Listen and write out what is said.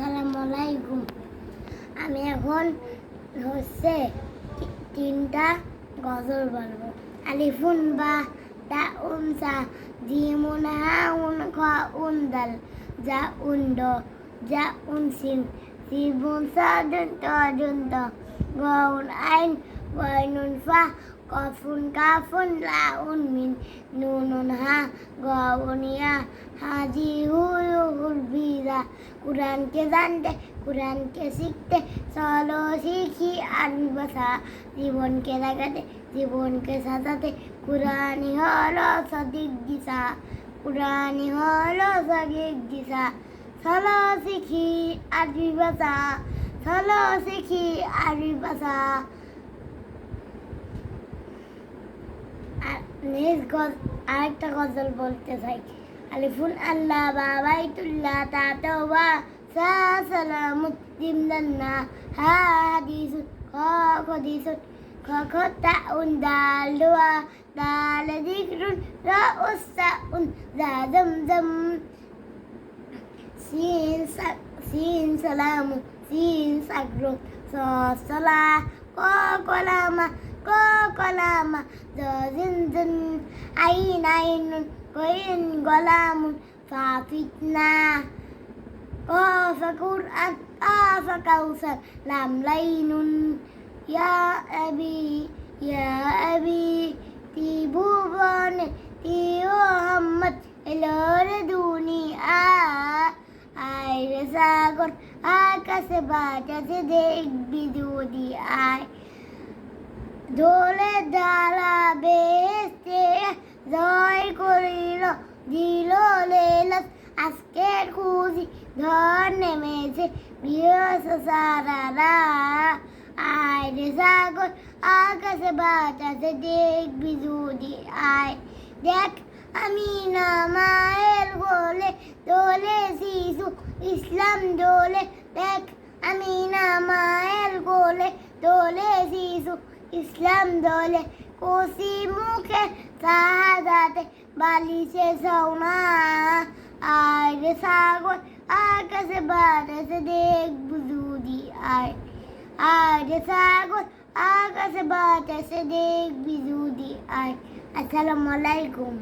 আসসালামু আলাইকুম আমি এখন হচ্ছে তিনটা গজল বলব। আলিফুন বা তা উনসা জিমুন হা উন খ উন দাল, যা উন্ড যা উনসিন সিবুন সাদুন তদুন ত, গউন আইন, গয়নুন ফা কফুন, কাফুন, লাউন, মিন, নুনুন, হা গউন ইয়া হাজি, হুল বিদা কোরআনকে জানতে, কোরআনকে শিখতে, চলো শিখি ভাষা জীবনকে লাগাতে জীবনকে সাজাতে, কোরআনই হলো সঠিক দিশা। কোরআনই হলো সঠিক দিশা। চলো শিখি আরবি ভাষা চলো শিখি আরবি ভাষা নেক্সট গজ আরেকটা গজল বলতে চাই আলিফুন আল্লাহ বাবাইতুল্লাহ তাতওয়া সা সালামুন জিমদান্না হা হাদিসুন খ খদিসুন খ খ তাউন দাল দোয়া দাল দিকরুন রা উস্তাউন জা জমজম সিন সাক সিন সালামু সিন সাকরুন স সলা ক কলামা ولام زنزن عين عين قين غلام فعطتنا قاف قرآن قاف كوثر لام لين يا أبي يا أبي تيبوبان تيو همت الور دوني آ آي رساقر آكس باتت ديك بدودي آي দোলে ডালা বেসতে জয় করিল, দিল লেলাস। আজকের খুশি ধর নেমেছে বিয়স সারারা আয় রে সাগর, আকাশে বাতাসে দেখবি যদি আয়। দেখ, আমি না মায়ের গোলে, দোলে শিশু, ইসলাম দোলে দেখ আমি না মায়ের গোলে দোলে শিশু ইসলাম দলে কোসি মুখে সাহাদাতে বালিশে সৌনা আর সাগর আকাশে বাতাসে দেখ যদি আয় আর সাগর আকাশে বাতাসে দেখবি যদি আয় আসসালামু আলাইকুম।